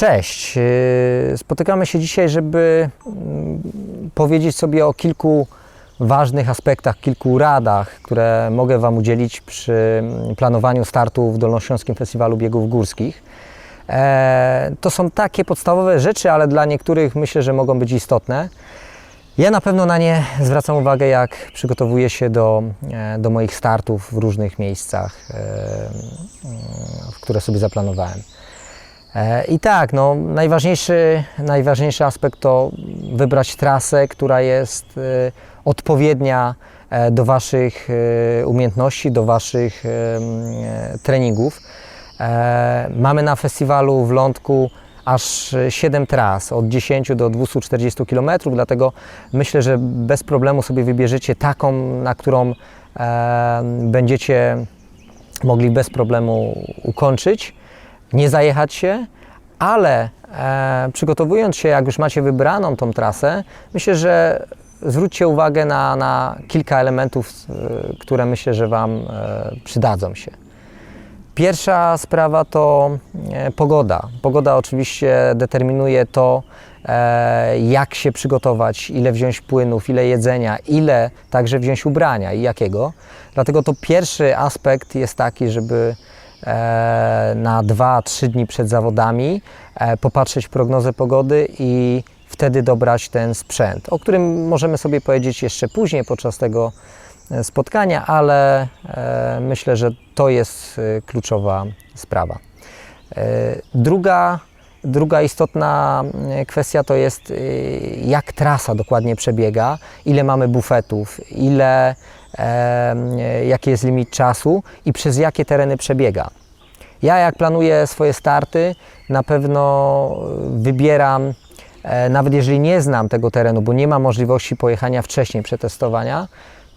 Cześć. Yy, Spotykamy się dzisiaj, żeby mm, powiedzieć sobie o kilku ważnych aspektach, kilku radach, które mogę Wam udzielić przy mm, planowaniu startu w Dolnośląskim Festiwalu Biegów Górskich. E, To są takie podstawowe rzeczy, ale dla niektórych myślę, że mogą być istotne. Ja na pewno na nie zwracam uwagę, jak przygotowuję się do, e, do moich startów w różnych miejscach, e, mm, które sobie zaplanowałem. E, I tak, no, najważniejszy, najważniejszy aspekt to wybrać trasę, która jest e, odpowiednia e, do Waszych umiejętności, do Waszych treningów. Mamy na festiwalu w Lądku aż 7 tras, od 10 do 240 km, dlatego myślę, że bez problemu sobie wybierzecie taką, na którą będziecie mogli bez problemu ukończyć, nie zajechać się, ale e, przygotowując się, jak już macie wybraną tą trasę, myślę, że zwróćcie uwagę na, na kilka elementów, e, które myślę, że Wam e, przydadzą się. Pierwsza sprawa to e, pogoda. Pogoda oczywiście determinuje to, e, jak się przygotować, ile wziąć płynów, ile jedzenia, ile także wziąć ubrania i jakiego. Dlatego to pierwszy aspekt jest taki, żeby na 2-3 dni przed zawodami e, popatrzeć prognozę pogody i wtedy dobrać ten sprzęt, o którym możemy sobie powiedzieć jeszcze później podczas tego e, spotkania, ale e, myślę, że to jest kluczowa sprawa. Druga, druga istotna kwestia to jest, jak trasa dokładnie przebiega, ile mamy bufetów, ile, jaki jest limit czasu i przez jakie tereny przebiega. Ja jak planuję swoje starty, na pewno wybieram, e, nawet jeżeli nie znam tego terenu, bo nie ma możliwości pojechania wcześniej przetestowania,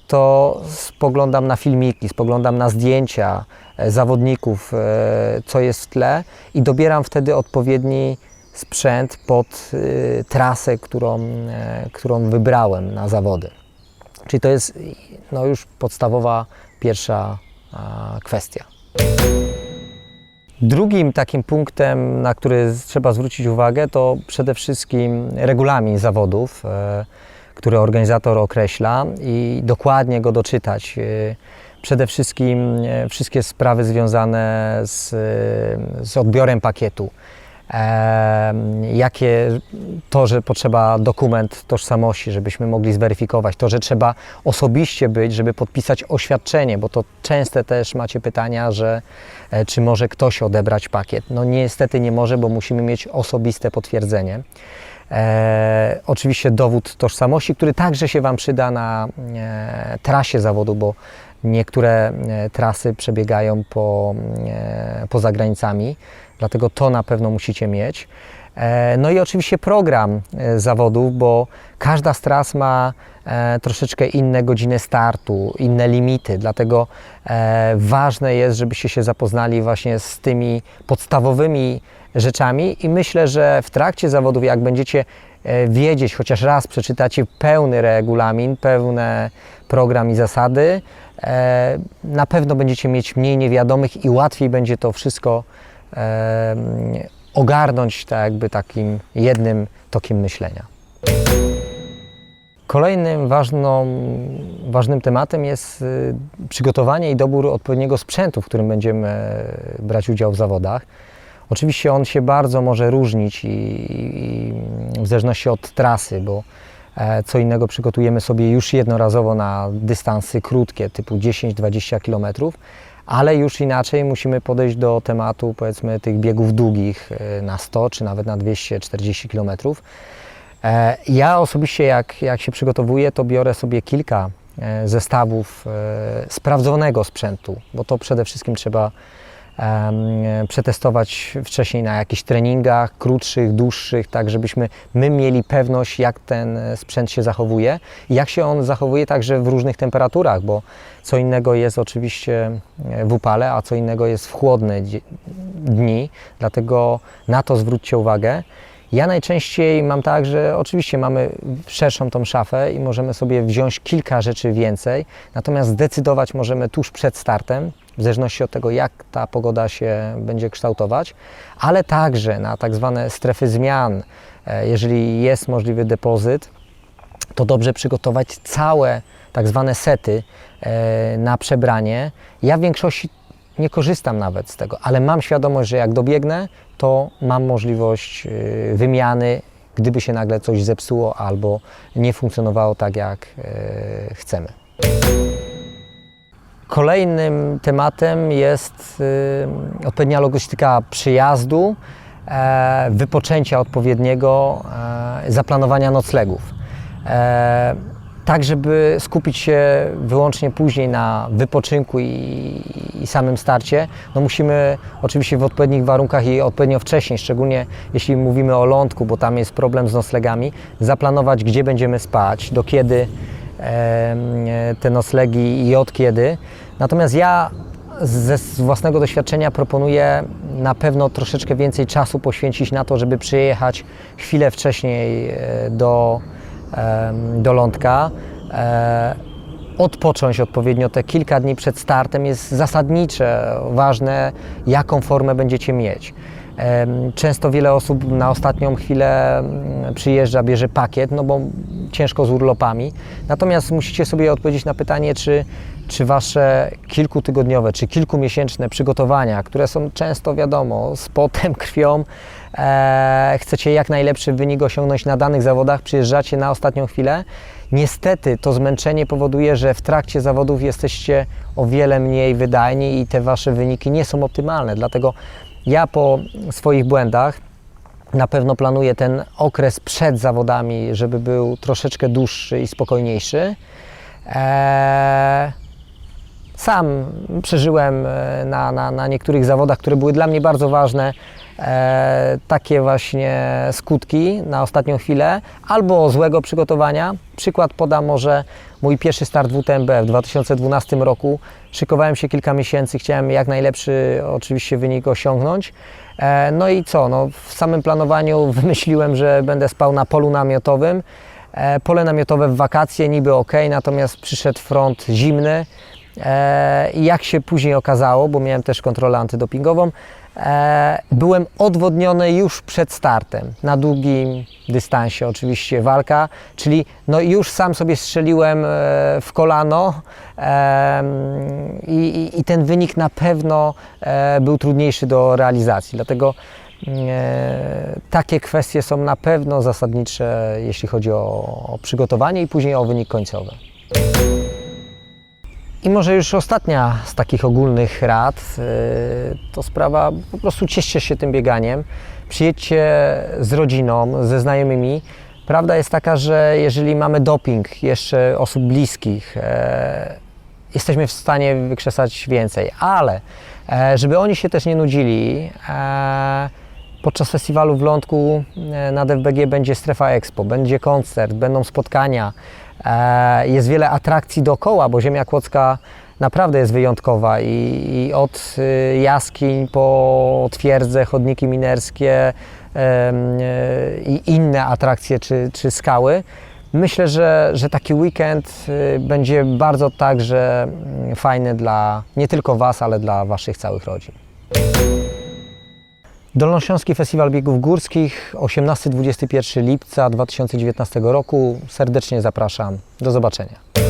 to spoglądam na filmiki, spoglądam na zdjęcia e, zawodników, e, co jest w tle i dobieram wtedy odpowiedni sprzęt pod e, trasę, którą, e, którą wybrałem na zawody. Czyli to jest no, już podstawowa pierwsza kwestia. Drugim takim punktem, na który trzeba zwrócić uwagę, to przede wszystkim regulamin zawodów, e, który organizator określa i dokładnie go doczytać. E, Przede wszystkim e, wszystkie sprawy związane z, z odbiorem pakietu. Jakie to, że potrzeba dokument tożsamości, żebyśmy mogli zweryfikować, to, że trzeba osobiście być, żeby podpisać oświadczenie, bo to częste też macie pytania, że e, czy może ktoś odebrać pakiet. No niestety nie może, bo musimy mieć osobiste potwierdzenie. E, oczywiście dowód tożsamości, który także się Wam przyda na e, trasie zawodu, bo niektóre e, trasy przebiegają po, e, poza granicami, dlatego to na pewno musicie mieć. E, No i oczywiście program e, zawodów, bo każda z tras ma e, troszeczkę inne godziny startu, inne limity, dlatego ważne jest, żebyście się zapoznali właśnie z tymi podstawowymi rzeczami i myślę, że w trakcie zawodów, jak będziecie wiedzieć, chociaż raz przeczytacie pełny regulamin, pełny program i zasady, na pewno będziecie mieć mniej niewiadomych i łatwiej będzie to wszystko ogarnąć tak jakby takim jednym tokiem myślenia. Kolejnym ważną, ważnym tematem jest y, przygotowanie i dobór odpowiedniego sprzętu, w którym będziemy brać udział w zawodach. Oczywiście on się bardzo może różnić i, i w zależności od trasy, bo e, co innego przygotujemy sobie już jednorazowo na dystansy krótkie, typu 10-20 km, ale już inaczej musimy podejść do tematu powiedzmy tych biegów długich e, na 100 czy nawet na 240 km. E, Ja osobiście jak, jak się przygotowuję, to biorę sobie kilka e, zestawów sprawdzonego sprzętu, bo to przede wszystkim trzeba przetestować wcześniej na jakichś treningach krótszych, dłuższych, tak żebyśmy my mieli pewność, jak ten e, sprzęt się zachowuje i jak się on zachowuje także w różnych temperaturach, bo co innego jest oczywiście e, w upale, a co innego jest w chłodne dni, dlatego na to zwróćcie uwagę. Ja najczęściej mam tak, że oczywiście mamy szerszą tą szafę i możemy sobie wziąć kilka rzeczy więcej, natomiast zdecydować możemy tuż przed startem, w zależności od tego, jak ta pogoda się będzie kształtować, ale także na tak zwane strefy zmian. E, Jeżeli jest możliwy depozyt, to dobrze przygotować całe tak zwane sety e, na przebranie. Ja w większości nie korzystam nawet z tego, ale mam świadomość, że jak dobiegnę, to mam możliwość e, wymiany, gdyby się nagle coś zepsuło albo nie funkcjonowało tak, jak e, chcemy. Kolejnym tematem jest y, odpowiednia logistyka przyjazdu, e, wypoczęcia odpowiedniego, e, zaplanowania noclegów. Tak, żeby skupić się wyłącznie później na wypoczynku i, i samym starcie, no musimy oczywiście w odpowiednich warunkach i odpowiednio wcześniej, szczególnie jeśli mówimy o lądku, bo tam jest problem z noclegami, zaplanować, gdzie będziemy spać, do kiedy e, te noclegi i od kiedy. Natomiast ja ze własnego doświadczenia proponuję na pewno troszeczkę więcej czasu poświęcić na to, żeby przyjechać chwilę wcześniej e, do, do lądka. E, Odpocząć odpowiednio te kilka dni przed startem jest zasadnicze, ważne, jaką formę będziecie mieć. Często wiele osób na ostatnią chwilę mm, przyjeżdża, bierze pakiet, no bo ciężko z urlopami. Natomiast musicie sobie odpowiedzieć na pytanie, czy, czy wasze kilkutygodniowe, czy kilkumiesięczne przygotowania, które są często wiadomo, z potem, krwią, e, chcecie jak najlepszy wynik osiągnąć na danych zawodach, przyjeżdżacie na ostatnią chwilę. Niestety to zmęczenie powoduje, że w trakcie zawodów jesteście o wiele mniej wydajni i te wasze wyniki nie są optymalne. Dlatego ja po swoich błędach na pewno planuję ten okres przed zawodami, żeby był troszeczkę dłuższy i spokojniejszy. Eee, sam przeżyłem e, na, na, na niektórych zawodach, które były dla mnie bardzo ważne, e, takie właśnie skutki na ostatnią chwilę albo złego przygotowania. Przykład podam może mój pierwszy start WTMB w 2012 roku. Szykowałem się kilka miesięcy, chciałem jak najlepszy oczywiście wynik osiągnąć. E, no i co? No, w samym planowaniu wymyśliłem, że będę spał na polu namiotowym. E, Pole namiotowe w wakacje niby ok, natomiast przyszedł front zimny. E, I jak się później okazało, bo miałem też kontrolę antydopingową, e, byłem odwodniony już przed startem, na długim dystansie oczywiście walka, czyli no już sam sobie strzeliłem e, w kolano i, i, ten wynik na pewno był trudniejszy do realizacji, dlatego e, takie kwestie są na pewno zasadnicze, jeśli chodzi o, o przygotowanie i później o wynik końcowy. I może już ostatnia z takich ogólnych rad, yy, to sprawa, po prostu cieszcie się tym bieganiem, przyjedźcie z rodziną, ze znajomymi. Prawda jest taka, że jeżeli mamy doping jeszcze osób bliskich, e, jesteśmy w stanie wykrzesać więcej, ale e, żeby oni się też nie nudzili, e, podczas festiwalu w Lądku na DFBG będzie strefa expo, będzie koncert, będą spotkania, jest wiele atrakcji dookoła, bo ziemia kłodzka naprawdę jest wyjątkowa i, i od y, jaskiń po twierdze, chodniki minerskie e, i inne atrakcje czy, czy skały. Myślę, że, że taki weekend y, będzie bardzo także mm, fajny dla nie tylko Was, ale dla Waszych całych rodzin. Dolnośląski Festiwal Biegów Górskich 18-21 lipca 2019 roku. Serdecznie zapraszam. Do zobaczenia.